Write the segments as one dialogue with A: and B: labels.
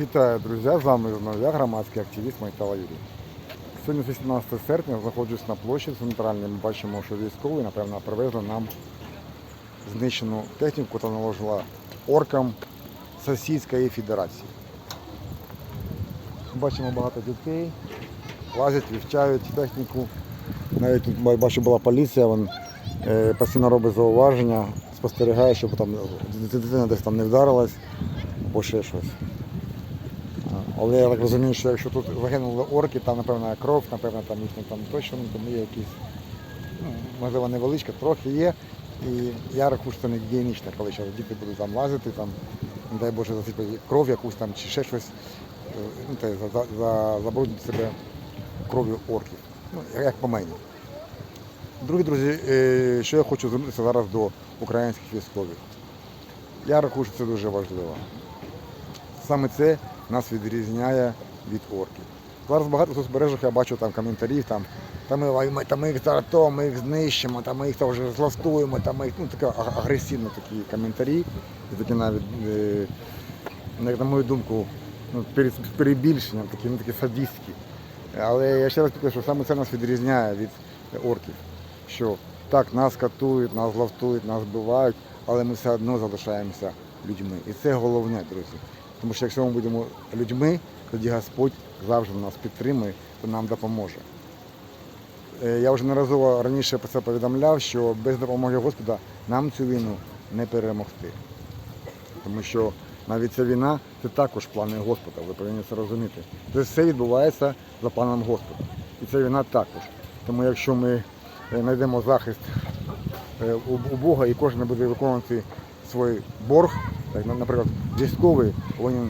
A: Вітаю, друзі! З вами знову я, громадський активіст Майтала Юрій. Сьогодні 18 серпня знаходжусь на площі центральній. Ми бачимо, що військові, напевно, привезли нам знищену техніку, яку наложила оркам Російської Федерації. Бачимо багато дітей, лазять, вивчають техніку. Навіть тут бачу була поліція, вон, е, постійно робить зауваження, спостерігає, щоб там дитина десь там не вдарилась або ще щось. Але я так розумію, що якщо тут загинули орки, там, напевно, кров, напевно, там їхні там точно там є якісь, ну, можливо, невеличка, трохи є. І я рахую, що це не гігієнічно, коли зараз діти будуть там лазити, там, не дай Боже, засипати кров якусь там чи ще щось, е, ну, забруднити себе кров'ю орків. Ну, як по мені. Другі друзі, е, що я хочу звернутися зараз до українських військових. Я рахую, що це дуже важливо. Саме це нас відрізняє від орків. Зараз багато в соцмережах я бачу там коментарів, там, та ми, та ми їх то, ми їх знищимо, та ми їх там вже зластуємо, та ми їх, ну такі а- агресивні такі коментарі, і такі навіть, е, на мою думку, ну, з перебільшенням, такі, ну, такі садистські. Але я ще раз підкреслю, що саме це нас відрізняє від орків. Що так, нас катують, нас злаштують, нас вбивають, але ми все одно залишаємося людьми. І це головне, друзі. Тому що якщо ми будемо людьми, тоді Господь завжди нас підтримує та нам допоможе. Е, Я вже неразово раніше про це повідомляв, що без допомоги Господа нам цю війну не перемогти. Тому що навіть ця війна це також плани Господа, ви повинні це розуміти. Це все відбувається за планом Господа. І ця війна також. Тому якщо ми е, знайдемо захист е, у у Бога і кожен буде виконувати свій борг, так, наприклад, військовий повинен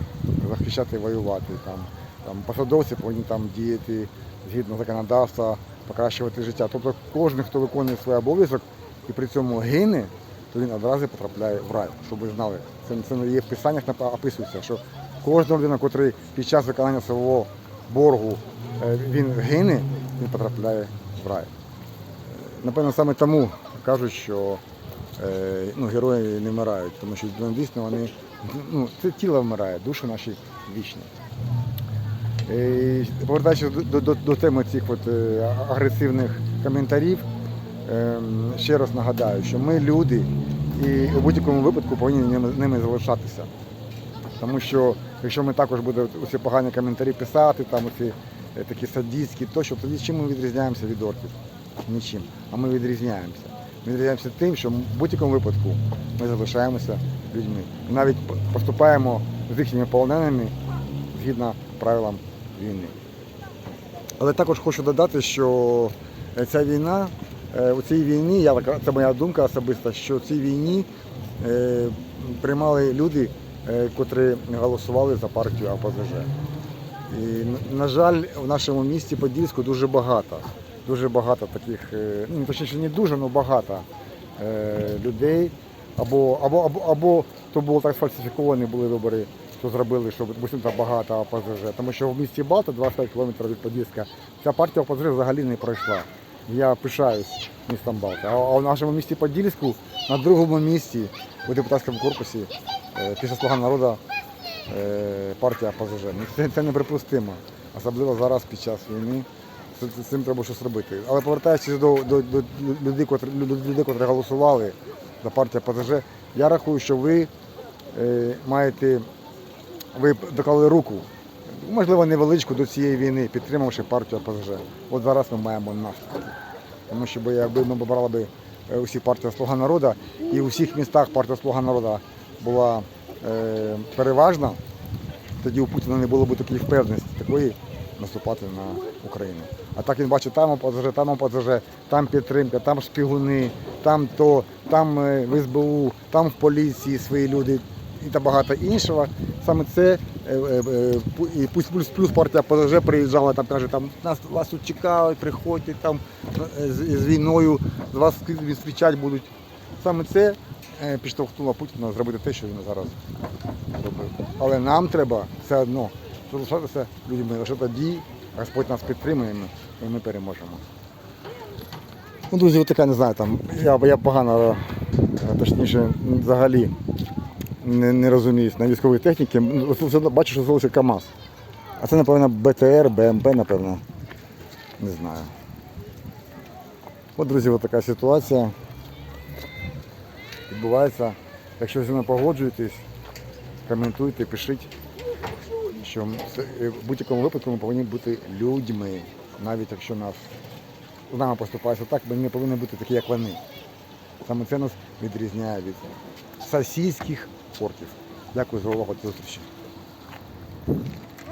A: захищати воювати, там, там, посадовці повинні там діяти згідно законодавства, покращувати життя. Тобто кожен, хто виконує свій обов'язок і при цьому гине, то він одразу потрапляє в рай, щоб ви знали. Це, це є в писаннях описується, що кожна людина, який під час виконання свого боргу е, він гине, він потрапляє в рай. Напевно, саме тому кажуть, що ну, герої не вмирають, тому що ну, дійсно вони ну, це тіло вмирає, душі наші вічні. Е, Повертаючись до, до, до, теми цих от, е, агресивних коментарів, ем, ще раз нагадаю, що ми люди і у будь-якому випадку повинні ними, залишатися. Тому що якщо ми також будемо усі погані коментарі писати, там е, такі садістські, то що тоді чим ми відрізняємося від орків? Нічим. А ми відрізняємося. Ми відрізняємося тим, що в будь-якому випадку ми залишаємося людьми. Навіть поступаємо з їхніми полоненими згідно правилам війни. Але також хочу додати, що е, ця війна, е, у цій війні, це моя думка особиста, що в цій війні е, приймали люди, котрі голосували за партію АПЗЖ. І, на жаль, в нашому місті Подільську дуже багато. Дуже багато таких, е, ну точніше не дуже, але багато е, людей. Або, або, або, або то було так сфальсифіковані були вибори, що зробили, що допустим, там багато ОПЗЖ. Тому що в місті Балта, 25 кілометрів від Подільська, ця партія ОПЗЖ взагалі не пройшла. Я пишаюсь містом Балта. А в нашому місті Подільську на другому місці у депутатському корпусі е, після слуга народу партія ОПЗЖ. Це неприпустимо, особливо зараз під час війни. З цим треба щось робити. Але повертаючись до, до, до людей, котрі, людей, котрі голосували за партію ОПЗЖ, я рахую, що ви е, маєте, ви доклали руку, можливо, невеличку до цієї війни, підтримавши партію ОПЗЖ. От зараз ми маємо наслідки. Тому що би, якби ми брали би е, усі партії Слуга народу і у всіх містах партія Слуга народу була е, переважна, тоді у Путіна не було б такої впевненості такої наступати на Україну. А так він бачить, там ОПЗЖ, там ОПЗЖ, там підтримка, там шпигуни, там то, там е, в СБУ, там в поліції свої люди і та багато іншого. Саме це е, е, і плюс плюс партія ОПЗЖ приїжджала, там каже, там нас вас тут чекають, приходьте там з, з війною, з вас зустрічати будуть. Саме це підштовхнуло Путіна зробити те, що він зараз зробив. Але нам треба все одно залишатися людьми. Лише тоді Господь нас підтримує і ми переможемо. Ну, друзі, така не знаю, там, я, я погано, е, точніше, взагалі не, не розуміюсь на військовій техніці. Ну, Ось Бачу, що залишився КАМАЗ. А це, напевно, БТР, БМП, напевно. Не знаю. От, друзі, от така ситуація відбувається. Якщо ви зі мною погоджуєтесь, коментуйте, пишіть, що е, в будь-якому випадку ми повинні бути людьми. Навіть якщо нас з нами поступається так, ми не повинні бути такі, як вони. Саме це нас відрізняє від сосійських портів. Дякую за увагу до зустрічі.